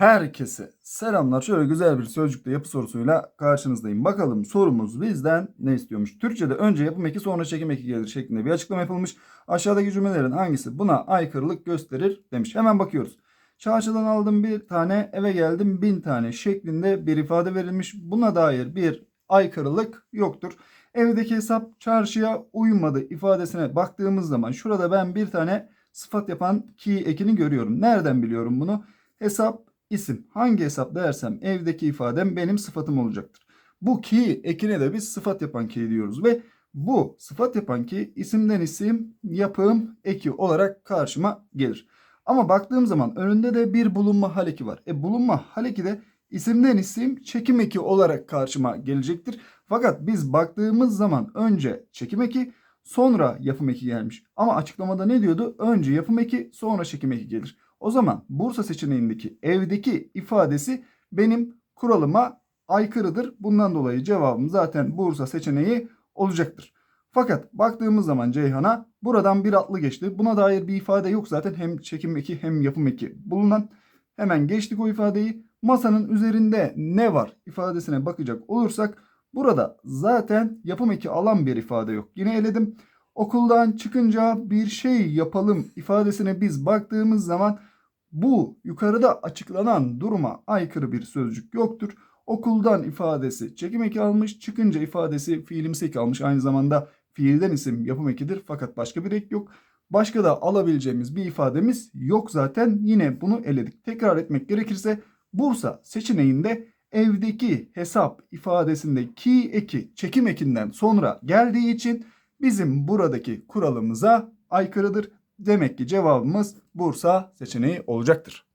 Herkese selamlar. Şöyle güzel bir sözcükte yapı sorusuyla karşınızdayım. Bakalım sorumuz bizden ne istiyormuş? Türkçe'de önce yapım eki sonra çekim eki gelir şeklinde bir açıklama yapılmış. Aşağıdaki cümlelerin hangisi buna aykırılık gösterir demiş. Hemen bakıyoruz. Çarşıdan aldım bir tane eve geldim bin tane şeklinde bir ifade verilmiş. Buna dair bir aykırılık yoktur. Evdeki hesap çarşıya uymadı ifadesine baktığımız zaman şurada ben bir tane sıfat yapan ki ekini görüyorum. Nereden biliyorum bunu? Hesap isim. Hangi hesap dersem evdeki ifadem benim sıfatım olacaktır. Bu ki ekine de biz sıfat yapan ki diyoruz ve bu sıfat yapan ki isimden isim yapım eki olarak karşıma gelir. Ama baktığım zaman önünde de bir bulunma hal eki var. E bulunma hal eki de isimden isim çekim eki olarak karşıma gelecektir. Fakat biz baktığımız zaman önce çekim eki sonra yapım eki gelmiş. Ama açıklamada ne diyordu? Önce yapım eki sonra çekim eki gelir. O zaman Bursa seçeneğindeki evdeki ifadesi benim kuralıma aykırıdır. Bundan dolayı cevabım zaten Bursa seçeneği olacaktır. Fakat baktığımız zaman Ceyhan'a buradan bir atlı geçti. Buna dair bir ifade yok zaten hem çekim eki hem yapım eki bulunan. Hemen geçtik o ifadeyi. Masanın üzerinde ne var ifadesine bakacak olursak burada zaten yapım eki alan bir ifade yok. Yine eledim. Okuldan çıkınca bir şey yapalım ifadesine biz baktığımız zaman bu yukarıda açıklanan duruma aykırı bir sözcük yoktur. Okuldan ifadesi çekim eki almış, çıkınca ifadesi fiilimsi almış. Aynı zamanda fiilden isim yapım ekidir fakat başka bir ek yok. Başka da alabileceğimiz bir ifademiz yok zaten. Yine bunu eledik. Tekrar etmek gerekirse Bursa seçeneğinde evdeki hesap ifadesinde ki eki çekim ekinden sonra geldiği için bizim buradaki kuralımıza aykırıdır. Demek ki cevabımız Bursa seçeneği olacaktır.